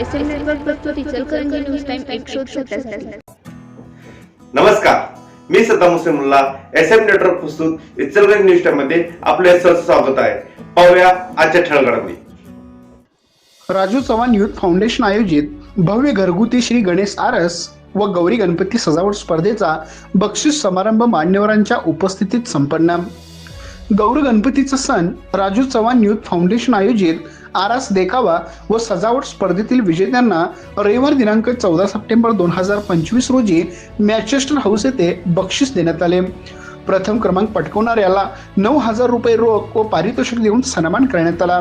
S M network प्रस्तुत Ichalkaranji news time एक शोध सत्याहत्तर नमस्कार. मी Saddam Hussain Mulla S M network प्रस्तुत न्यूज टाइममध्ये आपले सहर्ष स्वागत आहे. पाहूया आजच्या ठळक घडामोडी राजू चव्हाण युथ फाउंडेशन आयोजित भव्य घरगुती श्री गणेश आरस व गौरी गणपती सजावट स्पर्धेचा बक्षीस समारंभ मान्यवरांच्या उपस्थितीत संपन्न. गौर गणपतीचा सण राजू चव्हाण युथ फाउंडेशन आयोजित आरास देखावा व सजावट स्पर्धेतील विजेत्यांना रविवार दिनांक चौदा सप्टेंबर दोन हजार पंचवीस रोजी मॅचेस्टर हाऊस येथे बक्षीस देण्यात आले. प्रथम क्रमांक पटकवणाऱ्याला नऊ हजार रुपये रोख व पारितोषिक देऊन सन्मान करण्यात आला.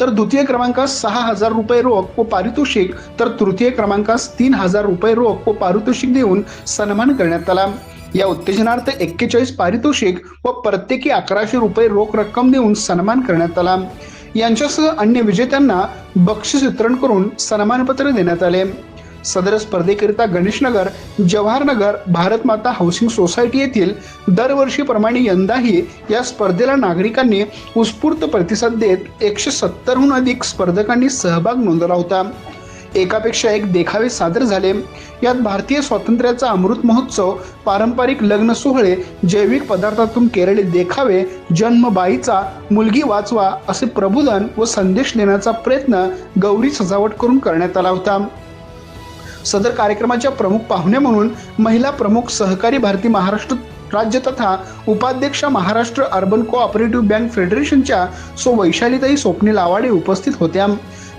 तर द्वितीय क्रमांकास सहा हजार रुपये रोख व पारितोषिक तर तृतीय क्रमांकास तीन हजार रुपये रोख व पारितोषिक देऊन सन्मान करण्यात आला. या उत्तेजनार्थ एक्केचाळीस पारितोषिक व प्रत्येकी अकराशे रुपये रोख रक्कम देऊन सन्मान करण्यात आला. यांच्यासह अन्य विजेत्यांना बक्षीस वितरण करून सन्मानपत्र देण्यात आले. सदर स्पर्धेकरिता गणेशनगर जवाहरनगर भारत माता हाऊसिंग सोसायटी येथील दरवर्षीप्रमाणे यंदाही या स्पर्धेला नागरिकांनी उत्स्फूर्त प्रतिसाद देत एकशे सत्तरहून अधिक स्पर्धकांनी सहभाग नोंदवला होता. एकापेक्षा एक देखावे सादर झाले. यात भारतीय स्वातंत्र्याचा अमृत महोत्सव पारंपरिक लग्न सोहळे जैविक पदार्थातून केलेले देखावे जन्म बाईचा मुलगी वाचवा असे प्रबोधन व संदेश देण्याचा प्रयत्न गौरी सजावट करून करण्यात आला होता. सदर कार्यक्रमाच्या प्रमुख पाहुण्या म्हणून महिला प्रमुख सहकारी भारती महाराष्ट्र राज्य तथा उपाध्यक्ष महाराष्ट्र अर्बन कोऑपरेटिव्ह बँक फेडरेशनच्या सो वैशालीताई स्वप्नील आवाडे उपस्थित होत्या.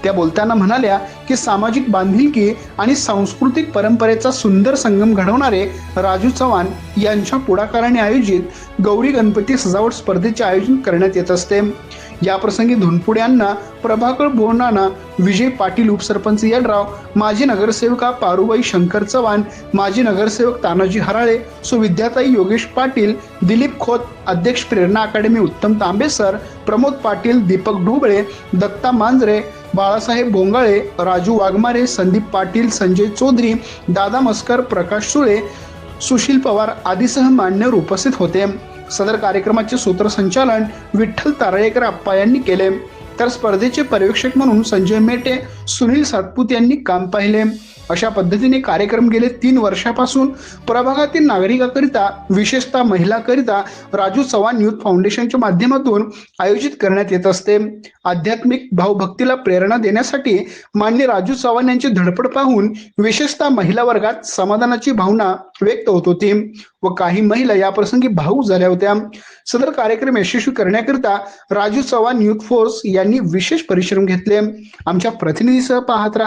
त्या बोलताना म्हणाल्या की सामाजिक बांधिलकी आणि सांस्कृतिक परंपरेचा सुंदर संगम घडवणारे राजू चव्हाण यांच्या पुढाकाराने आयोजित गौरी गणपती सजावट स्पर्धेचे आयोजन करण्यात येत असते. याप्रसंगी धुनपुडे यांना प्रभाकर बोरनाना विजय पाटील उपसरपंच यड्राव माजी नगरसेविका पारुबाई शंकर चव्हाण माजी नगरसेवक तानाजी हराळे सुविद्याताई योगेश पाटील दिलीप खोत अध्यक्ष प्रेरणा अकादमी उत्तम तांबेसर प्रमोद पाटील दीपक ढोबळे दत्ता मांजरे बाळासाहेब भोंगाळे राजू वाघमारे संदीप पाटील संजय चौधरी दादा मस्कर प्रकाश सुळे सुशील पवार आदीसह मान्यवर उपस्थित होते. सदर कार्यक्रमाचे सूत्रसंचालन विठ्ठल तारळेकर आप्पा यांनी केले. तर स्पर्धेचे पर्यवेक्षक म्हणून संजय मेटे सुनील सातपूत यांनी काम पाहिले. अशा पद्धतीने कार्यक्रम गेले तीन वर्षापासून. प्रभागातील नागरिकाकरिता विशेषतः महिलाकरिता राजू चव्हाण युथ फाउंडेशनच्या माध्यमातून आयोजित करण्यात येत असते. आध्यात्मिक भावभक्तीला प्रेरणा देण्यासाठी मान्य राजू चव्हाण यांची धडपड पाहून विशेषतः महिला वर्गात समाधानाची भावना व्यक्त होत होती व काही महिला याप्रसंगी भाऊक झाल्या होत्या. सदर कार्यक्रम यशस्वी करण्याकरिता राजू चव्हाण युथ फोर्स यांनी विशेष परिश्रम घेतले. आमच्या प्रतिनिधीसह पाहत राहा.